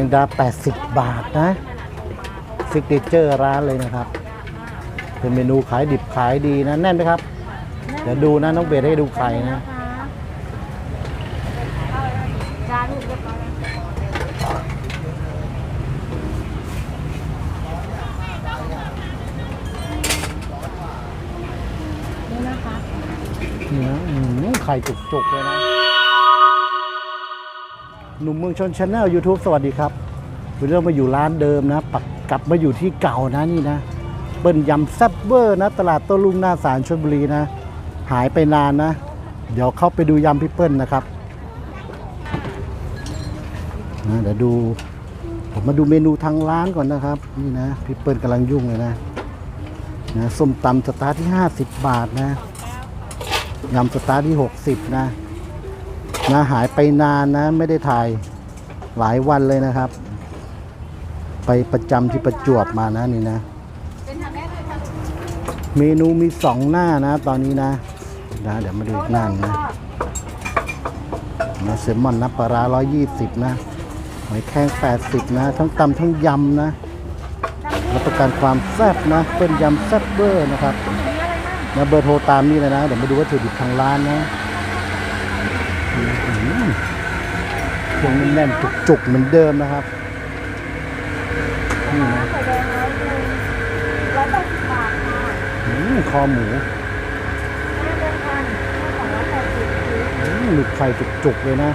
นี่นะแมงดา 80 บาทนะซิกเนเจอร์ร้านเลยนะครับ เป็นเมนูขายดิบขายดีนะ แน่นไหมครับ เดี๋ยวดูนะน้องเบสให้ดูไข่นะ จานเรียบร้อยแล้วนี่นะคะนี่นะอื้อหือไข่จุกๆเลยนะ หนุ่มเมืองชนชาแนล YouTube สวัสดีครับวันนี้เรามาอยู่ร้านเดิมนะปักกลับมาอยู่ที่เก่านะนี่นะ เปิ้ลยำแซ่บเวอร์นะ ตลาดโต้ลุงหน้าสารชลบุรีนะ หายไปนานนะ เดี๋ยวเข้าไปดูยำพี่เปิ้ลนะครับนะเดี๋ยวดูผมมาดูเมนูทางร้านก่อนนะครับ นี่นะพี่เปิ้ลกำลังยุ่งเลยนะนะส้มตำสตาร์ทที่ 50 บาทนะยำสตาร์ทที่ 60 นะ นะหายไปนานนะไม่ได้ถ่ายหลายวันเลยนะครับ ไปประจำที่ประจวบมานะนี่นะ เมนูมีสองหน้านะตอนนี้นะนะเดี๋ยวมาดูอีกหน้านนะนะเซมอนนะปลาร้า120 นะหอยแครง80 นะ ทั้งตำทั้งยำนะรับประกันความแซ่บนะเป็นยำแซ่บเบอร์นะครับนะเบอร์โทรตามนี่เลยนะ เดี๋ยวมาดูวัตถุดิบทางร้านนะ อื้อหือเครื่องแน่นๆจุกๆเหมือนเดิมนะครับนี่นะไข่แดงร้อยหนึ่งร้อยแปดสิบบาทค่ะอื้อคอหมูห้าเดือนพันห้าสองร้อยแปดสิบคืออื้อหมึกไข่จุกๆเลยนะ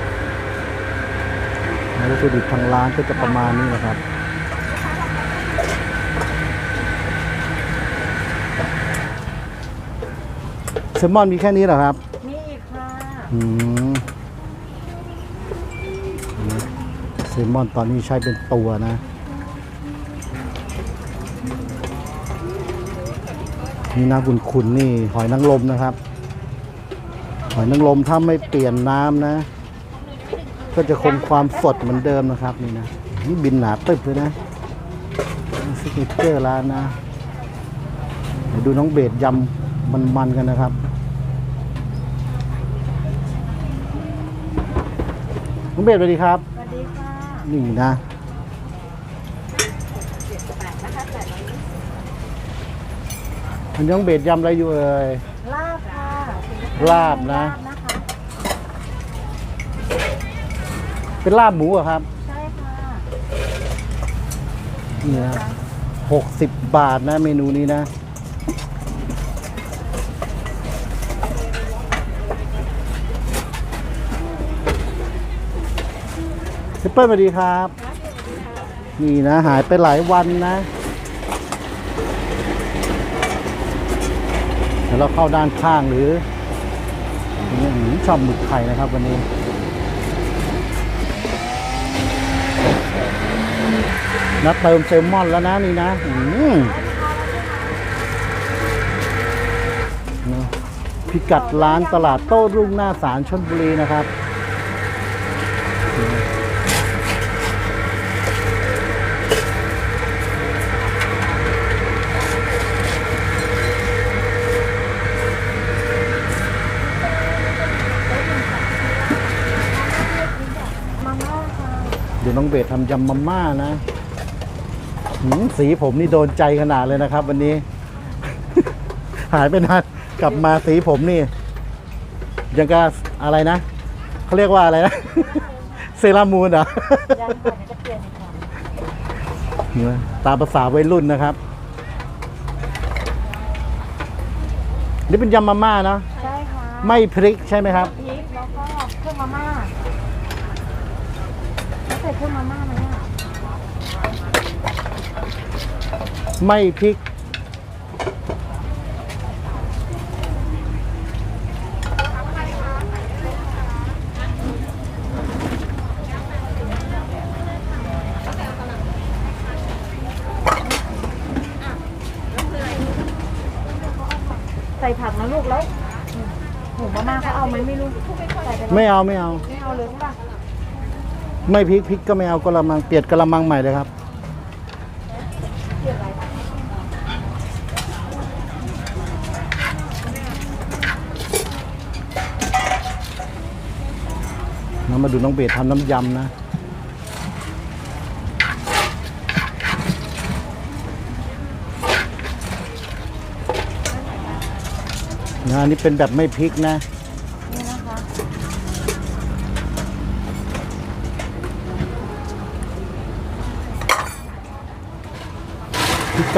นะวัตถุดิบทางร้านก็จะประมาณนี้นะครับเซลมอนมีแค่นี้เหรอครับนี่อีกค่ะ ซลมอนตอนนี้ใช้เป็นตัวนะ นี่นะคุณคุณนี่หอยนางรมนะครับ หอยนางรมถ้าไม่เปลี่ยนน้ำนะ ก็จะคงความสดเหมือนเดิมนะครับนี่นะนี่บินหนาตึบเลยนะซิกเนเจอร์ร้านนะเดี๋ยวดูน้องเบสยำมันๆกันนะครับน้องเบสสวัสดีครับ นี่นะมันยังเบสยำอะไรอยู่เอ่ยลาบค่ะลาบนะลาบนะคะเป็นลาบหมูเหรอะครับ ใช่ค่ะนี่นะหกสิบบาทนะเมนูนี้นะ พี่เปิ้ลสวัสดีครับ นี่นะหายไปหลายวันนะเดี๋ยวเราเข้าด้านข้างหรืออื้อหือชอบหมึกไข่นะครับวันนี้นะเติมเซลมอนแล้วนะนี่นะอืมนะพิกัดร้านตลาดโต้รุ่งหน้าสารชนบุรีนะครับ น้องเบสทำยำมาม่านะหืมสีผมนี่โดนใจขนาดเลยนะครับ วันนี้ หายไปนานกลับมาสีผมนี่ ยังกับอะไรนะเขาเรียกว่าอะไรนะ เซรามูนเหรอยังค่ะเดี๋ยวจะเปลี่ยนอีกค่ะเนี่ยตามภาษาวัยรุ่นนะครับ นี่เป็นยำมาม่านะใช่ค่ะไม่พริกใช่ไหมครับ พริกแล้วก็เครื่องมาม่าแล้วใส่เครื่องมาม่าไหมอะไม่พริก ใส่ผักนะลูกแล้วหมูมาม่าเขาเอาไหมไม่รู้ใส่ไปแล้วไม่เอาไม่เอา ไม่เอาเลยใช่ปะ ไม่พริกพริกก็ไม่เอากระมังเปลี่ยนกระมังใหม่เลยครับเปลี่ยนอะไรนนะมาดูน้องเบสทำน้ำยำนะนะอันนี้เป็นแบบไม่พริกนะ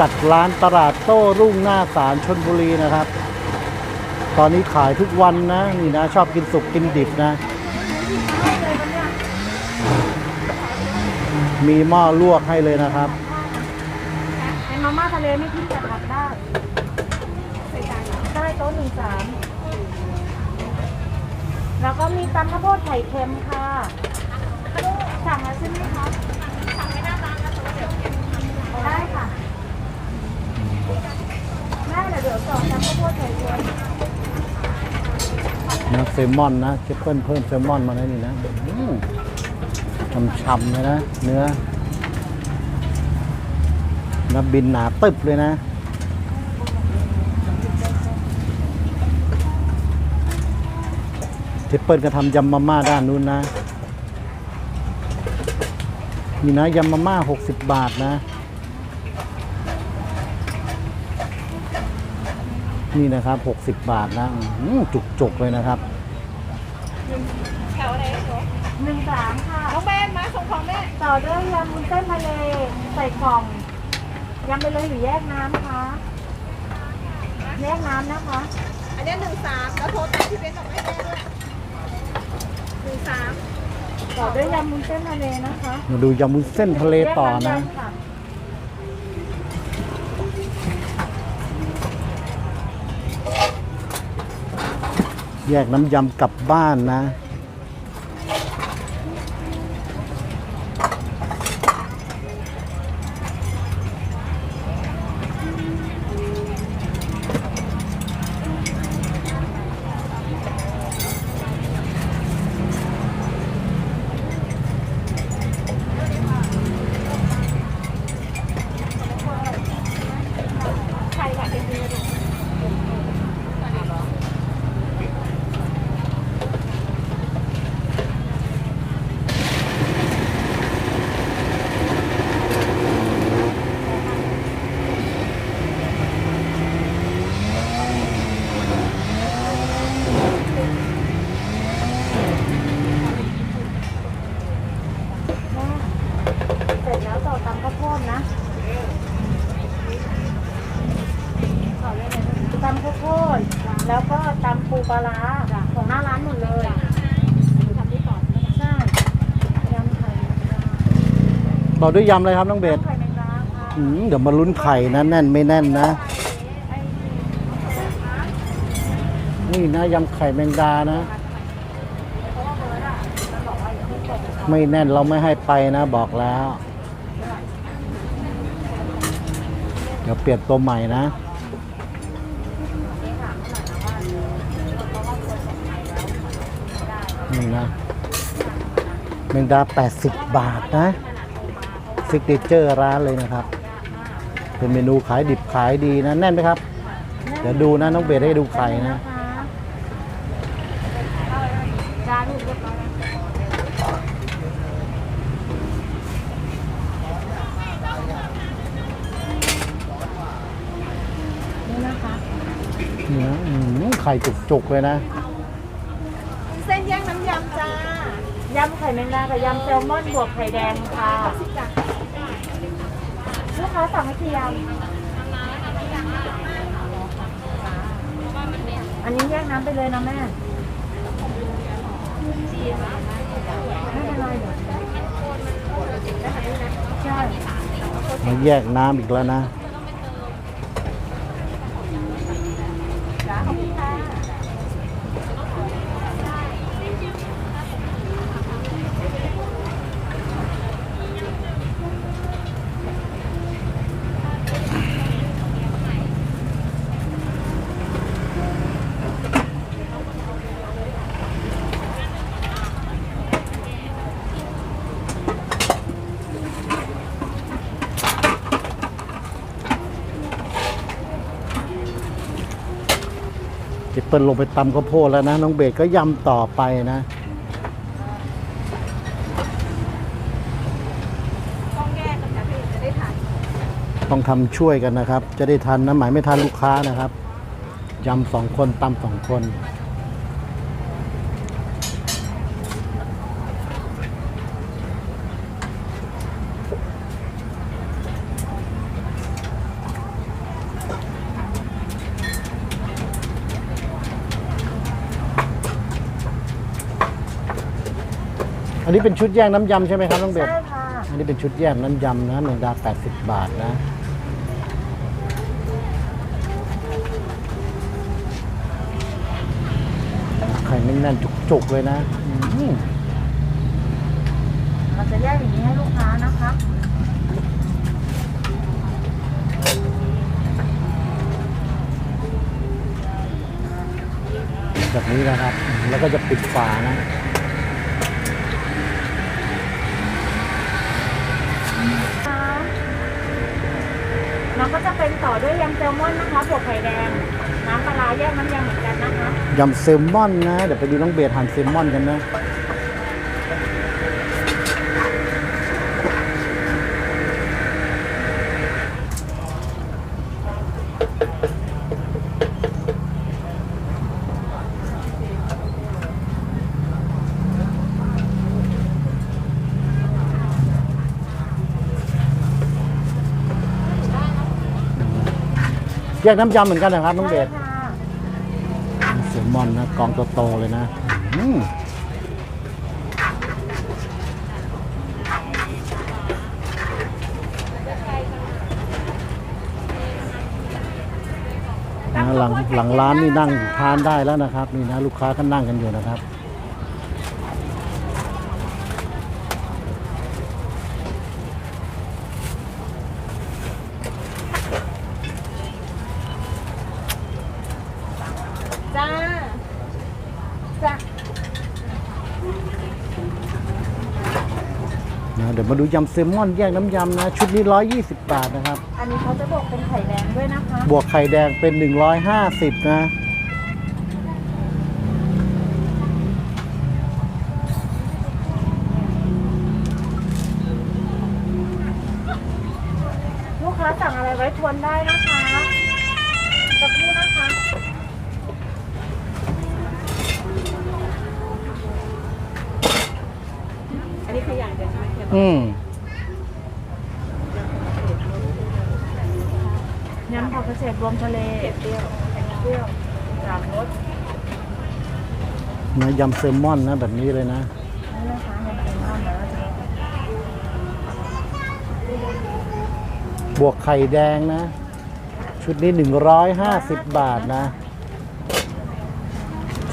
กัดร้านตลาดโต้รุ่งหน้าศาลชนบุรีนะครับ ตอนนี้ขายทุกวันนะ นี่นะ ชอบกินสุกกินดิบนะ มีหม้อลวกให้เลยนะครับเป็นมาม่าทะเลไม่ทิ้งแต่ผักได้ได้โต๊ะหนึ่งสามแล้วก็มีตำข้าวโพดไข่เค็มค่ะ สั่งแล้วใช่ไหมคะ สั่งไม่ได้ร้านแล้วเดี๋ยวเดี๋ยวเดี๋ยวสองตำข้าวโพดไข่เค็ม นะเซลมอนนะเจเปิ้ลเพิ่มเซลมอนมาแล้นี่นะช่ำๆเลยนะ เนื้อนะบินหนาตึบเลยนะเจเปิลก็ทำยำมาม่าด้านนู้นนะนี่นะยำมาม่า 60 บาทนะ นี่นะครับ 60 บาทนะอื้อหือจุกๆเลยนะครับหนึ่งสามค่ะ น้องแบนมาส่งของแม่ ต่อด้วยยำวุ้นเส้นทะเลใส่กล่องยำไปเลยหรือแยกน้ำคะแยกน้ำนะคะ อันนี้หนึ่งสามแล้วโทรตามพี่เบนบอกให้แม่ด้วยหนึ่งสามต่อด้วยยำวุ้นเส้นทะเลนะคะมาดูยำวุ้นเส้นทะเลต่อนะ แยกำยำค่ แยกน้ำยำกลับบ้านนะ ใครล่ะเด็กดีลูก เสร็จแล้วต่อตำข้าวโพดนะตำข้าวโพดแล้วก็ตำปูปลาร้าของหน้าร้านหมดเลย ทำที่ก่อน ใช่ยำไข่แมงดา ต่อด้วยยำเลยครับน้องเบสไข่แมงดาค่ะอืมเดี๋ยวมาลุ้นไข่นะแน่นไม่แน่นนะ นี่นะยำไข่แมงดานะ ไม่แน่นเราไม่ให้ไปนะบอกแล้ว เดี๋ยวเปลี่ยนตัวใหม่นะนี่นะแมงดา 80 บาทนะ ซิกเนเจอร์ร้านเลยนะครับ เป็นเมนูขายดิบขายดีนะ แน่นไหมครับ เดี๋ยวดูนะน้องเบสให้ดูไข่นะ จานลูกเรียบร้อยแล้วนี่นะคะนี่นะอืมไข่จุกๆเลยนะ เส้นแยกน้ำยำจ้ายำไข่แมงดากับยำแซลมอนบวกไข่แดงค่ะสิจ้ะ ลูกค้าสั่งให้กี่ยมอันนี้แยกน้ำไปเลยนะแม่ ไม่เป็นไรเดี๋ยวใช่ มาแยกน้ำอีกแล้วนะ จเปิ้ลลงไปตำข้าวโพดแล้วนะ น้องเบสก็ยำต่อไปนะต้องทำช่วยกันนะครับ จะได้ทันนะหมายไม่ทันลูกค้านะครับยำสองคนตำสองคน นนี้เป็นชุดแยกน้ำยำใช่ไหมครับน้องเบใช่สค่ะอันนี้เป็นชุดแยกน้ำยำนะแมงดา80 บาทนะ ไข่แน่นๆจุกๆเลยนะอืมเราจะแยกอย่างนี้ให้ลูกค้านะคะแบบนี้นะครับ แล้วก็จะปิดฝานะค่ะ แล้วก็จะเป็นต่อด้วยยำแซลมอนนะคะบวกไข่แดง น้ำปลาร้าแยกน้ำยำเหมือนกันนะคะ ยำเซลมอนนะ เดี๋ยวไปดูน้องเบสหั่นเซลมอนกันนะ แยกน้ำยำเหมือนกันนะครับน้องเบใช่สค่ะเซลมอนนะกองโตๆเลยนะอืมนะหลังหลังร้านนี่นั่งทานได้แล้วนะครับ นี่นะ ลูกค้าก็นั่งกันอยู่นะครับ จ้า จ้า นะเดี๋ยว มาดูยำเซลมอนแยกน้ำยำนะ ชุดนี้ 120 บาทนะครับ อันนี้เขาจะบวกเป็นไข่แดงด้วยนะคะ บวกไข่แดงเป็น 150 นะ ลูกค้าสั่งอะไรไว้ทวนได้นะคะสักครู่นะคะ อันนี้คืออย่างเดียวใช่ไหมเฮีย อืมยำผักกระเฉดรวมทะเลเปรี้ยวเปรี้ยวสามรสนะยำเซลมอนนะแบบนี้เลยนะนี่นะคะยำเป็นน้ำนะบวกไข่แดงนะ ชุดนี้ 150 บาทนะ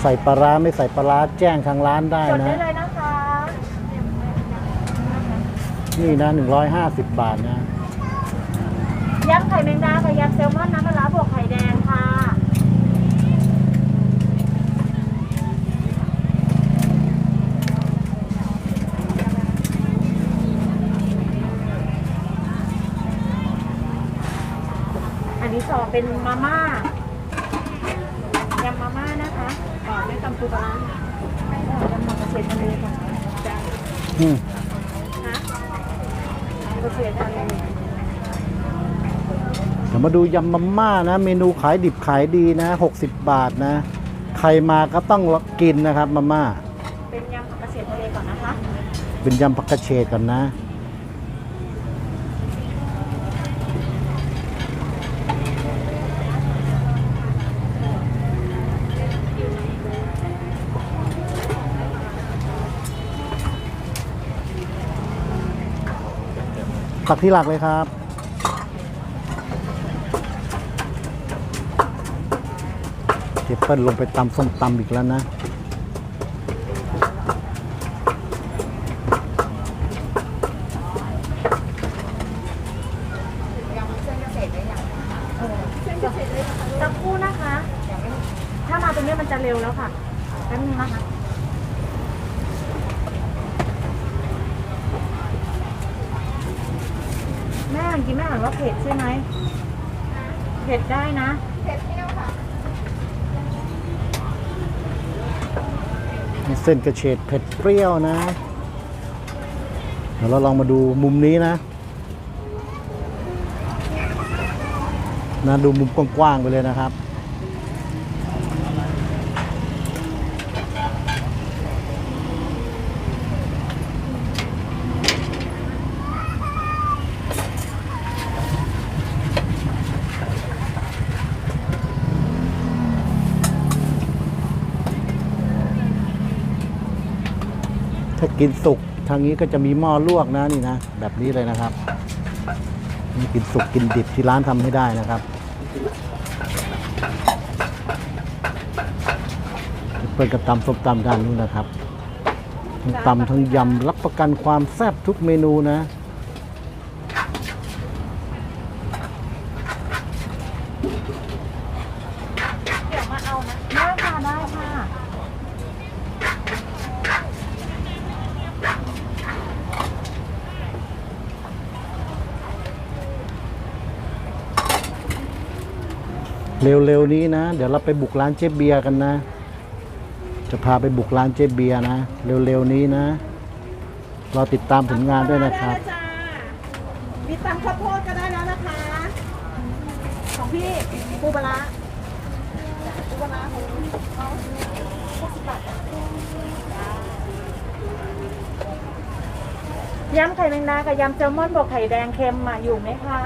ใส่ปลาร้าไม่ใส่ปลาร้าแจ้งทางร้านได้จดนะ ได้เลยนะ คะนี่นะ150บาทนะยำไข่แมงดาค่ะยำแซลมอนน้ำปลาร้าบวกไข่แดงค่ะอันนี้ต่อเป็นมาม่ายำมาม่านะคะอ๋อไม่ตำปูปลาร้าไม่ค่ะยำผักกระเฉดทะเลค่ะ อืม ฮะ กระเฉดทะเล เดี๋ยวมาดูยำมาม่านะ เมนูขายดิบขายดีนะ 60 บาทนะ ใครมาก็ต้องกินนะครับมาม่า เป็นยำผักกระเฉดทะเลก่อนนะคะ เป็นยำผักกระเฉดก่อนนะตักที่หลักเลยครับ เจเปิ้ลลงไปตำส้มตำอีกแล้วนะ เส้นกระเฉดเผ็ดเปรี้ยวนะเดี๋ยวเราลองมาดูมุมนี้นะนะดูมุมกว้างๆไปเลยนะครับ กินสุกทางนี้ก็จะมีหม้อลวกนะนี่นะ แบบนี้เลยนะครับนี่กินสุกกินดิบที่ร้านทำให้ได้นะครับเปิดกระตำส้มตำด้านนู้นนะครับทั้งตำทั้งยำรับประกันความแซ่บทุกเมนูนะ เดี๋ยวมาเอานะ ได้ค่ะ ได้ค่ะ เร็วๆนี้นะ เดี๋ยวเราไปบุกร้านเจ๊เบียร์กันนะ จะพาไปบุกร้านเจ๊เบียร์นะ เร็วๆนี้นะรอติดตามผลงานด้วยนะครับ มีตำข้าวโพดก็ได้แล้วนะคะ ของพี่ปูปลาร้าปูปลาร้าของเขาหกสิบาทยำไข่แมงดากับยำแซลมอนบวกไข่แดงเค็มมาอยู่ไหมคะ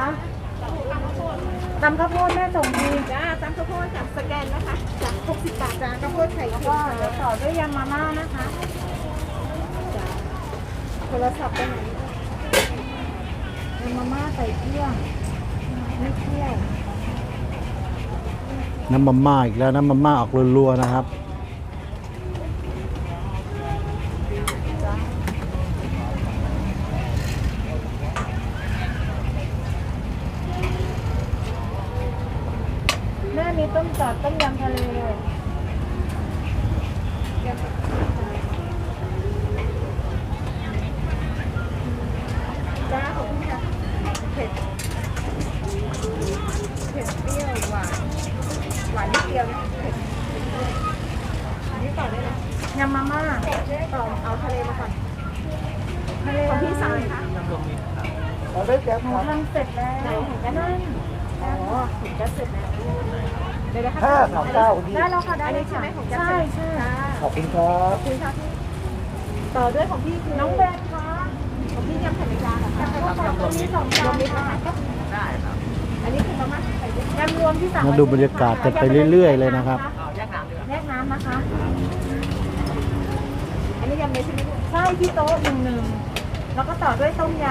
ตำข้าวโพดแม่ส่งทีจ้าตำข้าวโพดจากสแกนนะคะจากหกสิบบาทจ้าข้าวโพดไข่แล้วเค็ก็มเดี๋ยวต่อด้วยยำมาม่านะคะจ้าโทรศัพท์ไปไหนยำมาม่าใส่เครื่องไม่เที่ยว น้ำมาม่าอีกแล้วน้ำมาม่าออกรัวๆนะครับ แม่มีต้มจอดต้มยำทะเลเลย จ้าขอบคุณค่ะเผ็ดเผ็ดเปรี้ยวหวานหวานนิดเดียวนะเผ็ดอันนี้ต่อได้เล ยยำมาม่าต่อเอาทะเลมาก่อนทะเลของพี่สั่งอะไรคะหนูทำเสร็จแล้วนั่นอ๋อถึงจะเสร็จแล้วเดี๋ยวนะคะห้าสามเก้าคุณพี่ได้แล้วค่ะได้อันเลนี้ยใช่ค่ะไหมของแกใช่ใช่ค่ะขอบคุณครับขอบคุณค่ะพี่ต่อด้วยของพี่คือน้องเบนคะของพี่ยำไข่แมงดาค่ะยำข้าวผัดตัวนี้สองจานค่ะอันนี้คือมาม่าไข่เค็มยำรวมที่สั่งมาดูบรรยากาศกันไปเรื่อย ๆ เลยนะครับแยกน้ำนะคะอันนี้ ยำเลยใช่ไหมลูกใช่ที่โต๊ะหนึ่งหนึ่งแล้วก็ต่อด้วยต้มย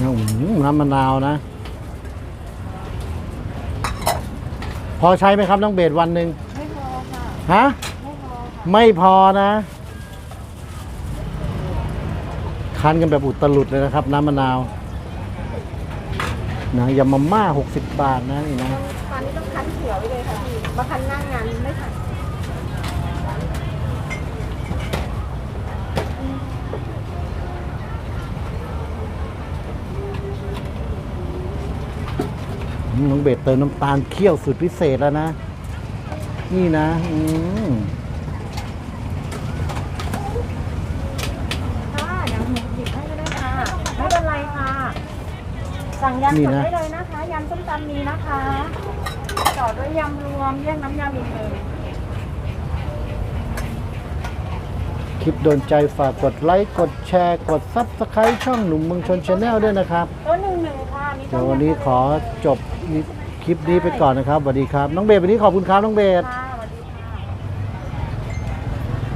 อื้อหือน้ำมะนาวนะ พอใช้ไหมครับน้องเบสวันหนึ่งำไม่พอค่ะ ฮะ ไม่พอค่ะไม่พอนะคั้นกันแบบอุตลุดเลยนะครับ น้ำมะนาวนะยำมาม่า 60 บาทนะนี่นะตอนนี้ต้อง มาคั้นหน้างานไม่ทันอืมน้องเบสเติมน้ำตาลเคี่ยวสูตรพิเศษแล้วนะ นี่นะ อืมค่ะยำหมูหยิบให้ก็ได้ค่ะ ไม่เป็นไรค่ะ สั่งยำสดได้เลยนะคะยำส้มตำมีนะคะ ต่อด้วยยำรวมแยกน้ำยำอีกหนึ่งคลิปโดนใจฝากกดไลค์กดแชร์ กดซับสไครต์ช่องหนุ่มเมืองชนชาแนลด้วยนะครับโต๊ะหนึ่งหนึ่งค่ะมีเดี๋ยววันนี้ขอจบคลิปนี้ไปก่อนนะครับสวัสดีครับ น้องเบสวันนี้ขอบคุณครับน้องเบส ค่ะ